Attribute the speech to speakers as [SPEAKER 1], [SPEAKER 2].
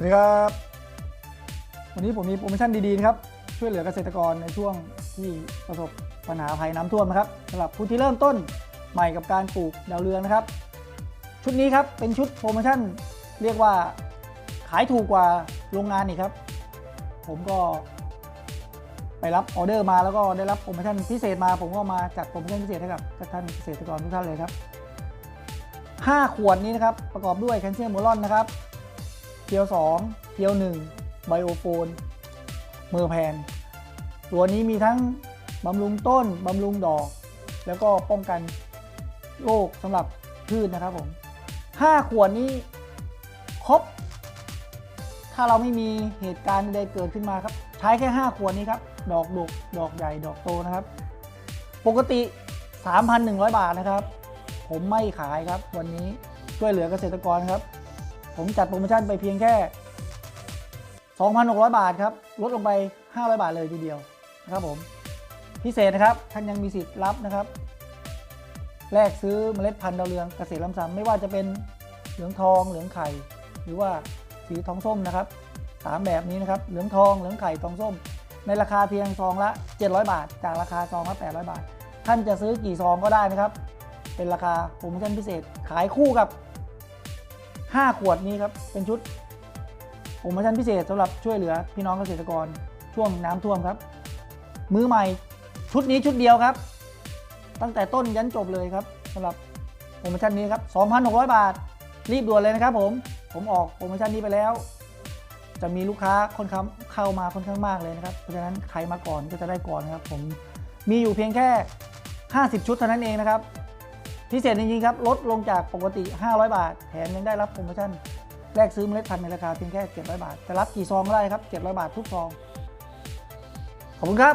[SPEAKER 1] สวัสดีครับ วันนี้ผมมีโปรโมชั่นดีๆนะครับ ช่วยเหลือเกษตรกรในช่วงที่ประสบปัญหาภัยน้ำท่วมนะครับสำหรับผู้ที่เริ่มต้นใหม่กับการปลูกดาวเรืองนะครับ ชุดนี้ครับเป็นชุดโปรโมชั่นเรียกว่าขายถูกกว่าโรงงานอีกครับ ผมก็ไปรับออเดอร์มาแล้วก็ได้รับโปรโมชั่นพิเศษมาผมก็มาจัดโปรโมชั่นพิเศษให้กับท่านเกษตรกรทุกท่านเลยครับ 5 ขวดนี้นะครับประกอบด้วยแคลเซียมโบรอนนะครับ เพียว 2เพียว 1 ไบโอโฟน เมอร์แพน ตัวนี้มีทั้งบำรุงต้น บำรุงดอก แล้วก็ป้องกันโรคสำหรับพืชนะครับผม 5 ขวดนี้ครบ ถ้าเราไม่มีเหตุการณ์ใดเกิดขึ้นมาครับ ใช้แค่ 5 ขวดนี้ครับ ดอกดกดอกใหญ่ดอกโตนะครับ ปกติ 3,100 บาทนะครับ ผมไม่ขายครับวันนี้ช่วยเหลือเกษตรกรครับ ผมจัดโปรโมชั่นไปเพียงแค่ 2,600 บาทครับ ลดลงไป 500 บาทเลยทีเดียวนะครับผมพิเศษนะครับ ท่านยังมีสิทธิ์รับนะครับ แลกซื้อเมล็ดพันธุ์ดาวเรืองเกษตรลำซ้ำไม่ว่าจะเป็นเหลืองทองเหลืองไข่ หรือว่าสีทองส้มนะครับสามแบบนี้นะครับ เหลืองทองเหลืองไข่ทองส้ม ในราคาเพียงซองละ 700 บาท จากราคาซองละ800 บาท ท่านจะซื้อกี่ซองก็ได้นะครับ เป็นราคาโปรโมชั่นพิเศษขายคู่กับ 5 ขวดนี้ครับ เป็นชุดโปรโมชั่นพิเศษสำหรับช่วยเหลือพี่น้องเกษตรกรช่วงน้ำท่วมครับ มือใหม่ชุดนี้ชุดเดียวครับ ตั้งแต่ต้นยันจบเลยครับสำหรับโปรโมชั่นนี้ครับ 2,600 บาท รีบด่วนเลยนะครับผม ผมออกโปรโมชั่นนี้ไปแล้ว จะมีลูกค้าค่อนข้างเข้ามาค่อนข้างมากเลยนะครับ เพราะฉะนั้นใครมาก่อนก็จะได้ก่อนนะครับผม มีอยู่เพียงแค่ 50 ชุดเท่านั้นเองนะครับ พิเศษจริงๆครับ ลดลงจากปกติ 500 บาท แถมยังได้รับโปรโมชั่น แลกซื้อเมล็ดพันธุ์ในราคาเพียงแค่ 700 บาท จะรับกี่ซองก็ได้ครับ 700 บาททุกซอง ขอบคุณครับ